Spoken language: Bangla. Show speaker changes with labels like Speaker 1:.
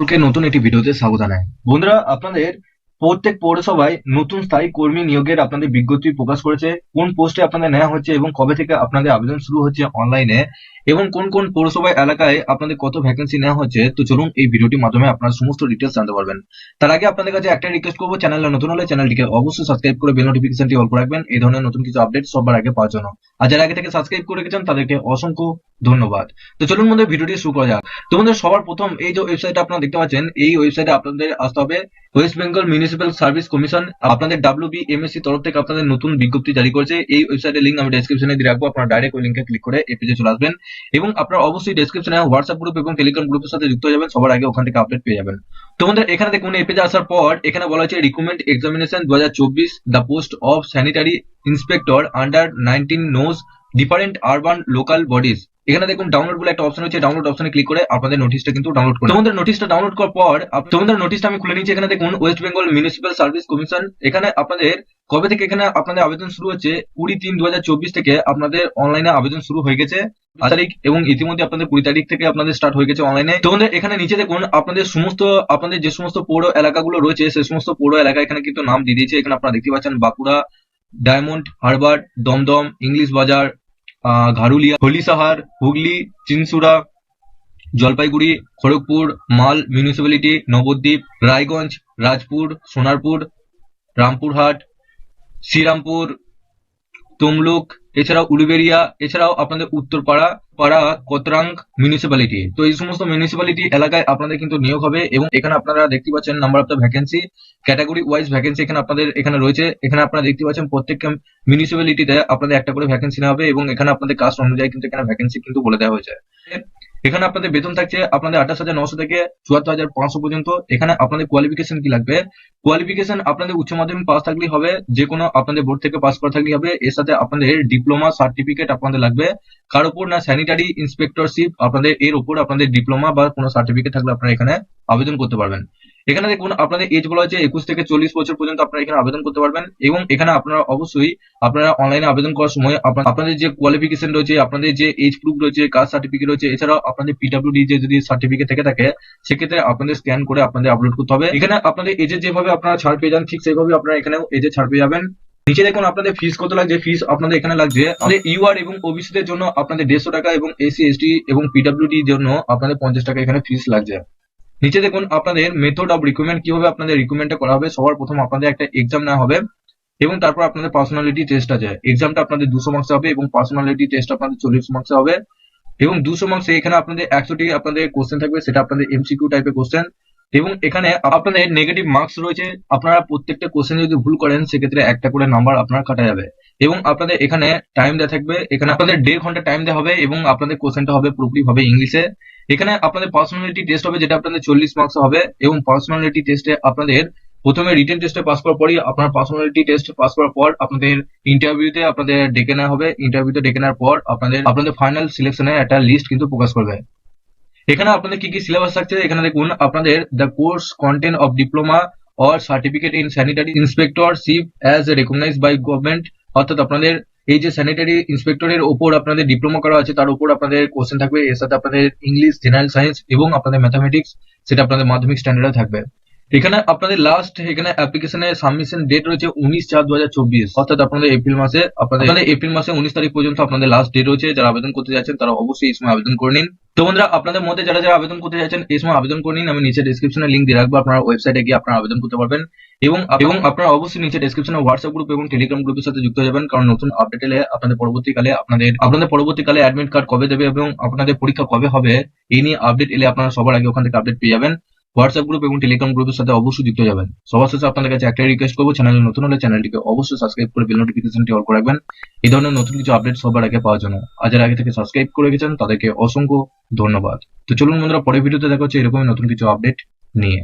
Speaker 1: সকলকে নতুন একটি ভিডিওতে স্বাগত জানাই। বন্ধুরা, আপনাদের প্রত্যেক পৌরসভায় নতুন স্থায়ী কর্মী নিয়োগের আপনাদের বিজ্ঞপ্তি প্রকাশ করেছে। কোন পোস্টে আপনাদের নেওয়া হচ্ছে এবং কবে থেকে আপনাদের আবেদন শুরু হচ্ছে অনলাইনে এবং কোন কোন পৌরসভা এলাকায় আপনাদের কত ভ্যাকেন্সি নেওয়া হচ্ছে? তো চলুন এই ভিডিওটির মাধ্যমে আপনারা সমস্ত ডিটেলস জানতে পারবেন। তার আগে আপনাদের কাছে একটা রিকোয়েস্ট করব চ্যানেলে নতুন হলে চ্যানেলটিকে অবশ্যই সাবস্ক্রাইব করে বেল নোটিফিকেশনটি অল করে রাখবেন। এই ধরনের নতুন কিছু আপডেট সবার আগে পাওয়ার জন্য। আর যারা আগে থেকে সাবস্ক্রাইব করে রেখেছেন, তাদেরকে অসংখ্য ধন্যবাদ। তো চলুন বন্ধু ভিডিওটি শুরু করা যাক। তো বন্ধু সবার প্রথম এই যে ওয়েবসাইট আপনারা দেখতে পাচ্ছেন, এই ওয়েবসাইটে আপনাদের আসতে হবে West Bengal municipal service commission আপনাদের ডাব্লিউ বি এমএসসি তরফ থেকে আপনাদের নতুন বিজ্ঞপ্তি জারি করেছে। এই ওয়েবসাইটের লিঙ্ক আমি ডেসক্রিপশনে দিয়ে রাখব, আপনারা ডাইরেক্ট ওই লিঙ্কে ক্লিক করে এই পেজে চলে আসবেন। এবং আপনারা অবশ্যই ডেসক্রিপশনে হোয়াটসঅ্যাপ গ্রুপ এবং টেলিগ্রাম গ্রুপের সাথে যুক্ত হয়ে যাবেন, সবার আগে ওখান থেকে আপডেট পেয়ে যাবেন। তো বন্ধুরা, এখানে দেখুন, এই পেজে আসার পর এখানে বলা হয়েছে রিক্রুটমেন্ট এক্সামিনেশন দু হাজার চব্বিশ the post of sanitary inspector under nineteen nos different urban local bodies এখানে দেখুন ডাউনলোড বলে একটা অপশন হচ্ছে ডাউনলোড অপশনে ক্লিক করে আপনাদের নোটিশটা কিন্তু ডাউনলোড করুন। তোমাদের নোটিশটা ডাউনলোড করার পর তোমাদের নোটিশটা আমি খুলে নিচ্ছি এখানে দেখুন West Bengal municipal service commission এখানে আপনাদের কবে থেকে এখানে আপনাদের আবেদন শুরু হচ্ছে? কুড়ি তিন দু থেকে আপনাদের অনলাইনে আবেদন শুরু হয়ে গেছে। তারিখ এবং ইতিমধ্যে আপনাদের কুড়ি তারিখ থেকে আপনাদের স্টার্ট হয়ে গেছে অনলাইনে তো বন্ধুরা, এখানে নিচে দেখুন আপনাদের সমস্ত আপনাদের যে সমস্ত পৌর এলাকাগুলো রয়েছে সেই সমস্ত পৌর এলাকা এখানে কিন্তু নাম দিয়ে দিয়েছে। এখানে আপনারা দেখতে পাচ্ছেন Bankura diamond Harbour Dumdum English Bazar Garulia Halisahar, Hooghly Chinsurah Jalpaiguri, Kharagpur, Mal municipality, Nabadwip, Raiganj, Rajpur, Sonarpur, Rampurhat, Serampore, Tamluk এছাড়াও উলুবেরিয়া, এছাড়াও আপনাদের উত্তরপাড়া, পাড়া, কতরাং মিউনিসিপালিটি তো এই সমস্ত মিউনিসিপালিটি এলাকায় আপনাদের কিন্তু নিয়োগ হবে এবং এখানে আপনারা দেখতে পাচ্ছেন number of the vacancy category wise vacancy এখানে আপনাদের এখানে রয়েছে। এখানে আপনারা দেখতে পাচ্ছেন প্রত্যেক মিউনিসিপ্যালিটিতে আপনাদের একটা করে ভ্যাকেন্সি নেওয়া হবে এবং এখানে আপনাদের কাস্ট অনুযায়ী কিন্তু এখানে ভ্যাকেন্সি কিন্তু বলে দেওয়া হয়েছে। এখানে আপনাদের বেতন থাকছে আপনাদের আঠাশ হাজার নশো থেকে চুয়াত্তর হাজার পাঁচশো পর্যন্ত। এখানে আপনাদের কোয়ালিফিকেশন কি লাগবে? কোয়ালিফিকেশন আপনাদের উচ্চ মাধ্যমিক পাস থাকলেই হবে যে কোনো আপনাদের বোর্ড থেকে পাস করা থাকলেই হবে। এর সাথে আপনাদের ডিপ্লোমা সার্টিফিকেট আপনাদের লাগবে। কার উপর না স্যানিটারি ইন্সপেক্টরশিপ আপনাদের এর উপর আপনাদের ডিপ্লোমা বা কোনো সার্টিফিকেট থাকলে আপনারা এখানে আবেদন করতে পারবেন। এখানে দেখুন, আপনাদের এজ বলা হচ্ছে একুশ থেকে চল্লিশ বছর পর্যন্ত আপনারা এখানে আবেদন করতে পারবেন এবং এখানে আপনারা অবশ্যই আপনারা অনলাইনে আবেদন করার সময় আপনা- আপনাদের যে কোয়ালিফিকেশন রয়েছে, আপনাদের যে এজ প্রুফ রয়েছে কাস্ট সার্টিফিকেট রয়েছে, এছাড়াও আপনাদের পিডব্লিউডি যে যদি সার্টিফিকেট থেকে থাকে, সেক্ষেত্রে আপনাদের স্ক্যান করে আপনাদের আপলোড করতে হবে। এখানে আপনাদের এজে যেভাবে আপনারা ছাড় পেয়ে যান, ঠিক সেভাবে আপনারা এখানেও এজে ছাড় পেয়ে যাবেন। নিচে দেখুন, আপনাদের ফিস কত লাগছে? ফিস আপনাদের এখানে লাগছে আমাদের ইউআর এবং ওবিসি দের জন্য আপনাদের দেড়শো টাকা এবং এসসি এসটি এবং পিডব্লিউডি জন্য আপনাদের পঞ্চাশ টাকা এখানে ফিস লাগছে। নিচে দেখুন আপনাদের মেথড অফ রিক্রুটমেন্ট কীভাবে আপনাদের রিক্রুটমেন্টটা করা হবে। সবার প্রথম আপনাদের একটা এক্সাম নেওয়া হবে এবং তারপর আপনাদের পার্সোনালিটি টেস্ট আছে। এক্সামটা আপনাদের দুশো মার্কস হবে এবং পার্সোনালিটি টেস্ট আপনাদের চল্লিশ মার্কস হবে। এবং দুশো মার্কস এখানে আপনাদের একশোটি আপনাদের কোশ্চেন থাকবে, সেটা আপনাদের এমসিকিউ টাইপের কোশ্চেন এবং এখানে আপনাদের নেগেটিভ মার্কস রয়েছে। আপনারা প্রত্যেকটা কোশ্চেন যদি ভুল করেন, সেক্ষেত্রে একটা করে নাম্বার আপনার কাটা যাবে। এবং আপনাদের এখানে টাইম দেওয়া থাকবে। এখানে আপনাদের দেড় ঘণ্টা টাইম দেওয়া হবে এবং আপনাদের কোশ্চেনটা হবে পুরোপুরি হবে ইংলিশে এখানে আপনাদের পার্সোনালিটি টেস্ট হবে, যেটা আপনাদের চল্লিশ মার্কস হবে এবং পার্সোনালিটি টেস্টে আপনাদের প্রথমে রিটেন টেস্টে পাস করার পরই আপনার পার্সোনালিটি টেস্ট পাস করার পর আপনাদের ইন্টারভিউতে আপনাদের ডেকে নেওয়া হবে। ইন্টারভিউতে ডেকে নেওয়ার পর আপনাদের আপনাদের ফাইনাল সিলেকশনের একটা লিস্ট কিন্তু প্রকাশ করবে। এখানে আপনাদের কি কি সিলেবাস থাকছে? এখানে দেখুন, আপনাদের the course content of diploma or certificate in sanitary inspectorship as recognize by government অর্থাৎ আপনাদের এই যে স্যানিটারি ইন্সপেক্টরের ওপর আপনাদের ডিপ্লোমা করা আছে, তার উপর আপনাদের কোশ্চেন থাকবে, এর সাথে আপনাদের ইংলিশ জেনারেল সায়েন্স এবং আপনাদের ম্যাথামেটিক্স সেটা আপনাদের মাধ্যমিক স্ট্যান্ডার্ডে থাকবে। এখানে আপনাদের লাস্ট এখানে অ্যাপ্লিকেশনের সাবমিশন ডেট রয়েছে উনিশ চার দু হাজার চব্বিশ। অর্থাৎ আপনাদের এপ্রিল মাসে, আপনাদের এপ্রিল মাসে উনিশ তারিখ পর্যন্ত আপনাদের লাস্ট ডেট রয়েছে। যারা আবেদন করতে যাচ্ছেন, তারা অবশ্যই এই সময় আবেদন করে নিন। তো বন্ধুরা, আপনাদের মধ্যে যারা যারা আবেদন করতে যাচ্ছেন, এই সময় আবেদন করে নিন। আমি নিচে ডিসক্রিপশনে লিঙ্ক দিয়ে রাখব। আপনার ওয়েবসাইটে গিয়ে আপনারা আবেদন করতে পারবেন। এবং এবং আপনারা অবশ্যই নিচে ডিসক্রিপশনে হোয়াটসঅ্যাপ গ্রুপ এবং টেলিগ্রাম গ্রুপের সাথে যুক্ত হয়ে যাবেন। কারণ নতুন আপডেট এলে আপনাদের পরবর্তীকালে আপনাদের আপনাদের পরবর্তীকালে অ্যাডমিট কার্ড কবে দেবে এবং আপনাদের পরীক্ষা কবে হবে এই নিয়ে আপডেট এলে আপনারা সবার আগে ওখান থেকে আপডেট পেয়ে যাবেন। হোয়াটসঅ্যাপ গ্রুপ এবং টেলিগ্রাম গ্রুপের সাথে অবশ্যই যুক্ত যাবেন। সবার শেষে আপনাদের কাছে একটাই রিকোয়েস্ট করব চ্যানেলে নতুন হলে চ্যানেলটিকে অবশ্যই সাবস্ক্রাইব করে বেল নোটিফিকেশনটি অল করে রাখবেন। এই ধরনের নতুন কিছু আপডেট সবার আগে পাওয়ার জন্য। যারা আগে থেকে সাবস্ক্রাইব করে গেছেন তাদেরকে অসংখ্য ধন্যবাদ। তো চলুন বন্ধুরা, পরের ভিডিওতে দেখা হচ্ছে এরকমই নতুন কিছু আপডেট নিয়ে।